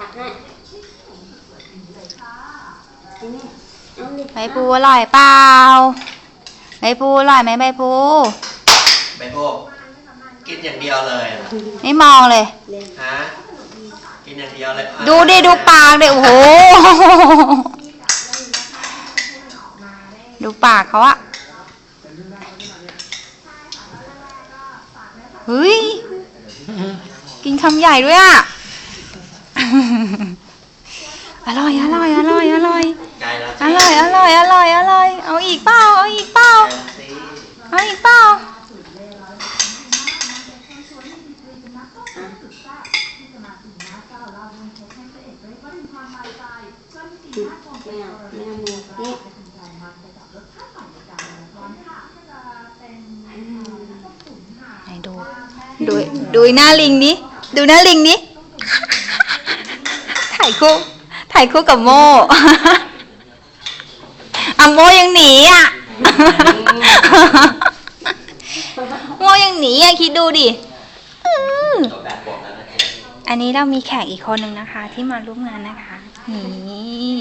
ตักให้อันนี้เอาดิใบปูอร่อยเปล่าใบปูอร่อยไหมใบปูใบโพกกินอย่างเดียวเลยอะไม่มองเลยเล่นฮะกินอย่างเดียวเลยดูดิดูปากดิโอ้โหดูปากเขาอะเฮ้ยกินคำใหญ่ด้วยอะ อร่อยอร่อยอร่อยอร่อยไกลแล้วอร่อยอร่อยอร่อยอร่อยเอาอีกเปล่าเอาอีกเปล่าสิเอาอีกเปล่าไม่เอาไม่เอามือนี่ไหนดูดูดูหน้าลิงนี้ดูหน้าลิงนี้ถ่ายคู่ ถ่ายคู่กับโมอะโมยังหนีอะ โมยังหนีอะ คิดดูดิอื้อตัวแบบบอกแล้วนะอันนี้เรามีแขกอีกคนนึงนะคะ ที่มาร่วมงานนะคะ นี่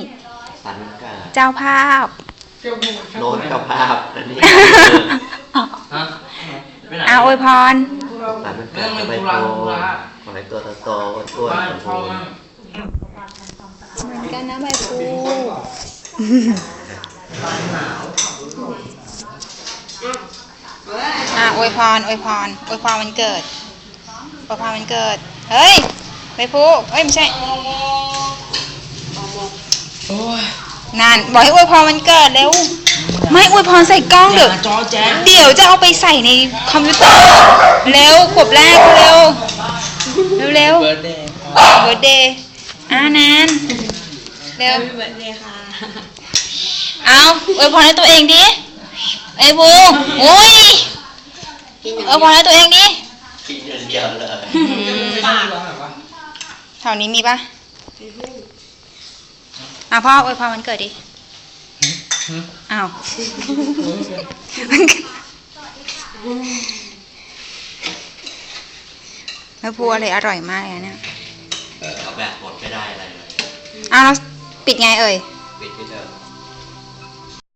สันกาเจ้าภาพ โน้ตเจ้าภาพอันนี้ฮะไปไหนอาอวยพรสันกาใบโพขอให้ตัวโตๆอ้วนบ้านๆสมพ่อบูรมั่งณ์ เหมือนกันนะใบปูอะอวยพรอวยพรอวยพรวันเกิดอวยพรวันเกิด เฮ้ยใบปูเอ้ยไม่ใช่โอ้ยนั่นบอกให้อวยพรวันเกิดเร็ว ไม่อวยพรใส่กล้องอเดี๋ยวย่าจอแจ๊กเดี๋ยวจะเอาไปใส่ในคอมพิวเตอร์เร็วขวบแรกเร็ว เร็วเร็วเบิร์ดเดย์เบิร์ดเดย์อ่านัน เร็วเบิร์ดเลยค่ะ เอาอวยพรให้ตัวเองดิไอ้บูโอ้ยกินอย่างอวยพรให้ตัวเองดิกินอย่างเดียวเลยปากเหรอวะแถวนี้มีปะอะพ่ออวยพรวันเกิดดิอ้าววันเกิดแล้วพูอะไรอร่อยมากเลยนะเนี่ยเอาแบบหมดไม่ได้อะไรเลยอ้าว แล้ว